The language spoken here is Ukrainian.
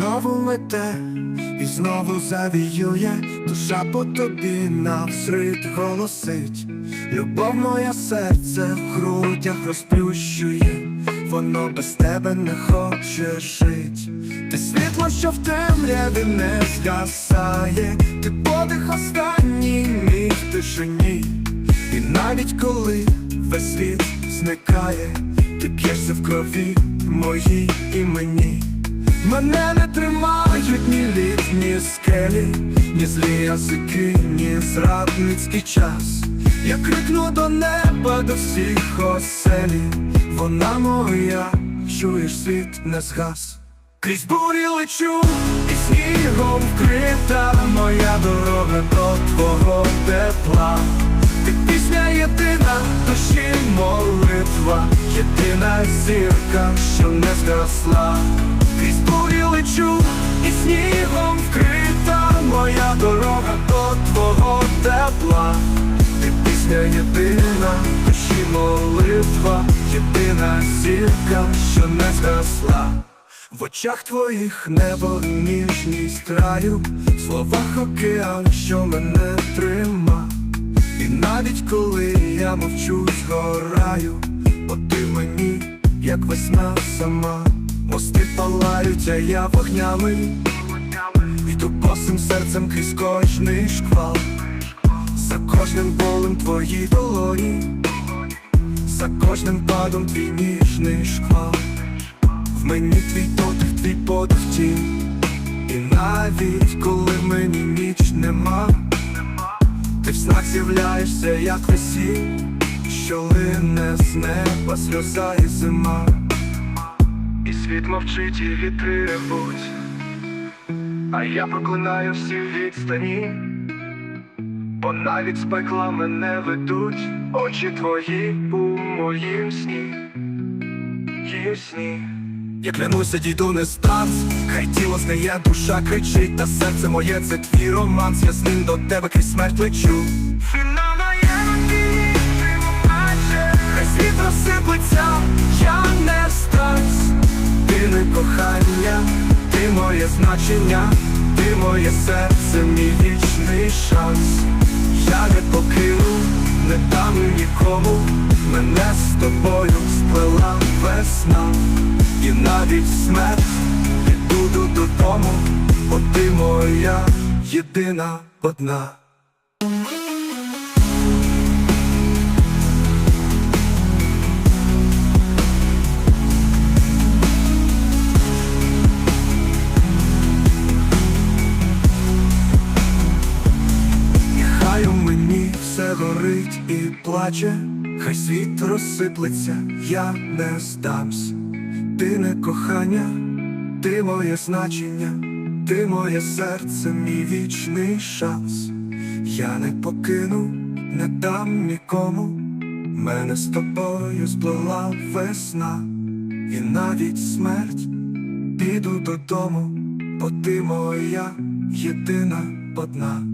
знову мете, і знову завіює, душа по тобі навзрит голосить. Любов моя серце в грудях розплющує, воно без тебе не хоче жить. Ти світло, що в темряві не згасає, ти подих останній мій в тишині. І навіть коли весь світ зникає, ти п'єшся в крові моїй і мені. Мене не тримають ні лід, ні скелі, ні злі язики, ні зрадницький час. Я крикну до неба, до всіх оселі, вона моя, чуєш, світ не згас. Крізь бурі лечу, і снігом вкрита моя дорога до твого тепла. Ти пісня єдина, душі молитва, єдина зірка, що не згасла. Лечу, і снігом вкрита моя дорога до твого тепла. Ти пісня єдина, душі молитва, єдина зірка, що не згасла. В очах твоїх небо ніжність краю, в словах океан, що мене трима. І навіть коли я мовчу, згораю, бо ти мені, як весна сама, мости палають, а я вогнями, Йду босим серцем крізь кожний шквал, за кожним болем твої долоні, за кожним падом твій ніжний шквал. В мені твій дотик, твій подих тінь. І навіть коли в мені ніч нема Ти в снах з'являєшся, як весінь Що лине з неба сльоза і зима І світ мовчить, і вітри ревуть. А я проклинаю всі відстані Бо навіть з пекла мене ведуть. Очі твої у моїм сні. Сні. Я клянуся, дійду не станц, хай тіло знає, душа кричить, та серце моє це твій романс, я з ним до тебе крізь смерть лечу. Моє значення, ти моє серце, мій вічний шанс. Я не покину, не дам нікому, мене з тобою сплела весна. І навіть смерть піду додому, бо ти моя єдина одна. Горить і плаче, хай світ розсиплеться, я не здамсь. Ти не кохання, ти моє значення, ти моє серце, мій вічний шанс. Я не покину, не дам нікому. Мене з тобою сплела весна, і навіть смерть піду додому, бо ти моя єдина одна.